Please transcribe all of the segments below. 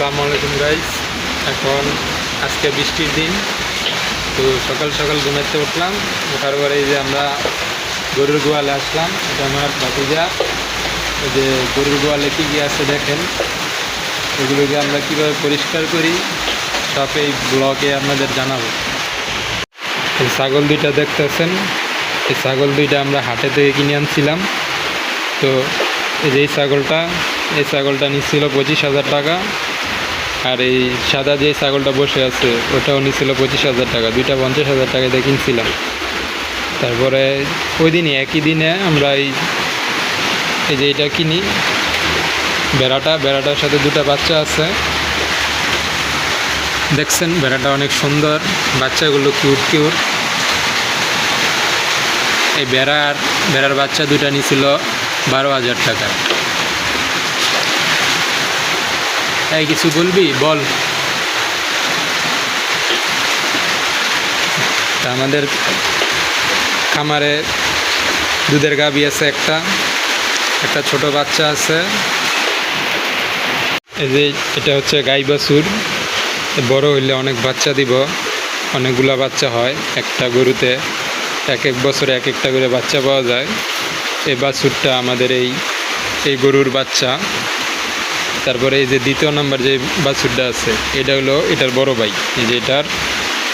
আসসালামু আলাইকুম গাইস এখন আজকে বৃষ্টির দিন। তো সকাল সকাল ঘুমাতে উঠলাম। ওঠার পরে এই যে আমরা গরুর গোয়ালে আসলাম। এটা আমার ভাতিজা। এই যে গরুর গোয়ালে কী কী আছে দেখেন। এগুলোকে আমরা কীভাবে পরিষ্কার করি, সব এই ব্লগে আপনাদের জানাব। এই ছাগল দুইটা দেখতেছেন। এই ছাগল দুইটা আমরা হাটে থেকে কিনে আনছিলাম। তো এই যে ছাগলটা, এই ছাগলটা নিচ্ছিল পঁচিশ হাজার টাকা। আর এই সাদা যে ছাগলটা বসে আছে, ওটাও নিচ্ছিল পঁচিশ হাজার টাকা, দুইটা পঞ্চাশ হাজার টাকা দিয়ে কিনছিলাম। তারপরে ওই দিনই একই দিনে আমরা এই এই যে এটা কিনি, বেড়াটা, বেড়াটার সাথে দুটো বাচ্চা আছে। দেখছেন, বেড়াটা অনেক সুন্দর, বাচ্চাগুলো কিউট কিউট। এই বেড়ার বেড়ার বাচ্চা দুটা নিছিল বারো হাজার টাকা। এই কিছু বলবি? বল। আমাদের খামারে দুধের গাবি আছে একটা একটা ছোট বাচ্চা আছে। এই যে এটা হচ্ছে গাই বাছুর। বড় হইলে অনেক বাচ্চা দিব, অনেকগুলা বাচ্চা হয় একটা গরুতে। এক এক বছরে এক একটা করে বাচ্চা পাওয়া যায়। এই বাছুরটা আমাদের এই এই গরুর বাচ্চা। তারপরে এই যে দ্বিতীয় নাম্বার যে বাছুরটা আছে, এটা হলো এটার বড় ভাই। এই যে এটার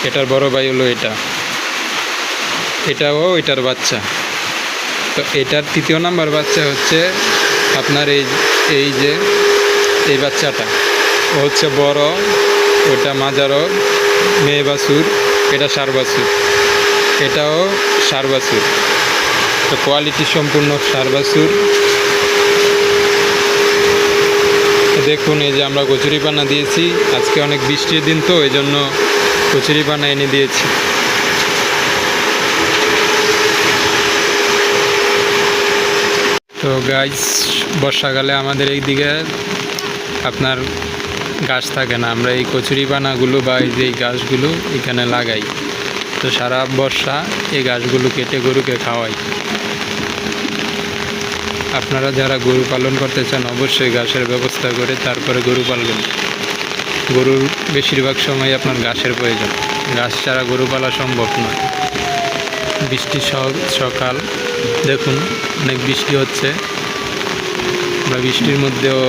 এটার বড় ভাই হলো এটা। এটাও এটার বাচ্চা। তো এটার তৃতীয় নাম্বার বাচ্চা হচ্ছে আপনার এই এই যে, এই বাচ্চাটা। ও হচ্ছে বড়, ওটা মাজারও মেয়ে বাছুর, এটা সার বাছুর। এটাও সার বাছুর। তো কোয়ালিটি সম্পূর্ণ সার বাছুর। দেখুন, এই যে আমরা কচুরি পানা দিয়েছি। আজকে অনেক বৃষ্টির দিন তো, এই জন্য কচুরি পানা এনে দিয়েছি। তো গাছ বর্ষাকালে আমাদের এই দিকে আপনার গাছ থাকে না। আমরা এই কচুরি পানাগুলো বা এই যে এই গাছগুলো এখানে লাগাই। তো সারা বর্ষা এই গাছগুলো কেটে গরুকে খাওয়াই। আপনারা যারা গরু পালন করতে চান, অবশ্যই ঘাসের ব্যবস্থা করে তারপরে গরু পালবেন। গরুর বেশিরভাগ সময় আপনার ঘাসের প্রয়োজন। ঘাস ছাড়া গরু পালা সম্ভব নয় বৃষ্টি সকাল, দেখুন, অনেক বৃষ্টি হচ্ছে। বা বৃষ্টির মধ্যেও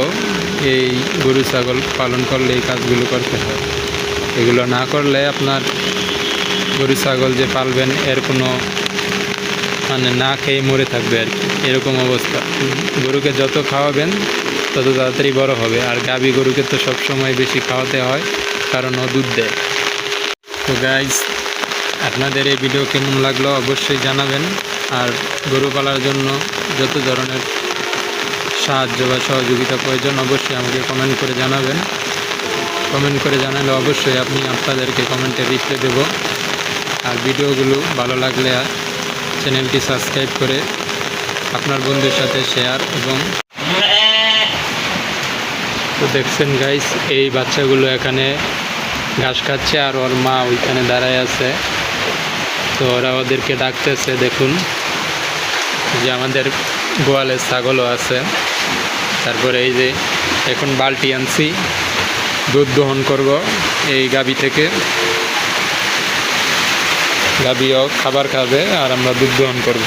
এই গরু, ছাগল পালন করলে এই কাজগুলো করতে হয়। এগুলো না করলে আপনার গরু, ছাগল যে পালবেন, এর কোনো মানে না খেয়ে মরে থাকবে আর কি। এরকম অবস্থা। গরুকে যত খাওয়াবেন, তত তাড়াতাড়ি বড় হবে। আর গাভী গরুকে তো সবসময় বেশি খাওয়াতে হয়, কারণ ও দুধ দেয়। তো গাইজ আপনাদের এই ভিডিও কেমন লাগল অবশ্যই জানাবেন। আর গরু পালার জন্য যত ধরনের সাহায্য বা সহযোগিতা প্রয়োজন, অবশ্যই আমাকে কমেন্ট করে জানাবেন। কমেন্ট করে জানালে অবশ্যই আপনি আপনাদেরকে কমেন্টে রিপ্লাই দেবো। আর ভিডিওগুলো ভালো লাগলে চ্যানেলটি সাবস্ক্রাইব করে আপনার বন্ধুর সাথে শেয়ার এবং তো দেখছেন গাইস এই বাচ্চাগুলো এখানে ঘাস খাচ্ছে আর ওর মা ওইখানে দাঁড়ায় আছে। তো ওরা ওদেরকে ডাকতেছে, দেখুন। যে আমাদের গোয়ালে ছাগলও আছে। তারপরে এই যে এখন বালতি আনছি, দুধ দহন করব এই গাবি থেকে। গাবিও খাবার খাবে আর আমরা দুধ গ্রহণ করব।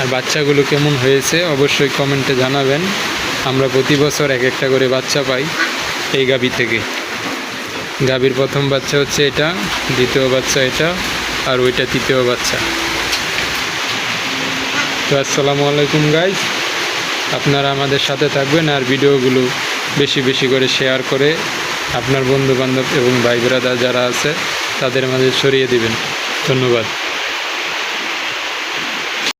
আর বাচ্চাগুলো কেমন হয়েছে অবশ্যই কমেন্টে জানাবেন। আমরা প্রতি বছর এক একটা করে বাচ্চা পাই এই গাবি থেকে। গাবির প্রথম বাচ্চা হচ্ছে এটা, দ্বিতীয় বাচ্চা এটা আর ওইটা তৃতীয় বাচ্চা। তো আসসালামু আলাইকুম গাইজ। আপনারা আমাদের সাথে থাকবেন আর ভিডিওগুলো বেশি বেশি করে শেয়ার করে আপনার বন্ধু বান্ধব এবং ভাই যারা আছে তাদের মাঝে ছড়িয়ে দিবেন। ধন্যবাদ।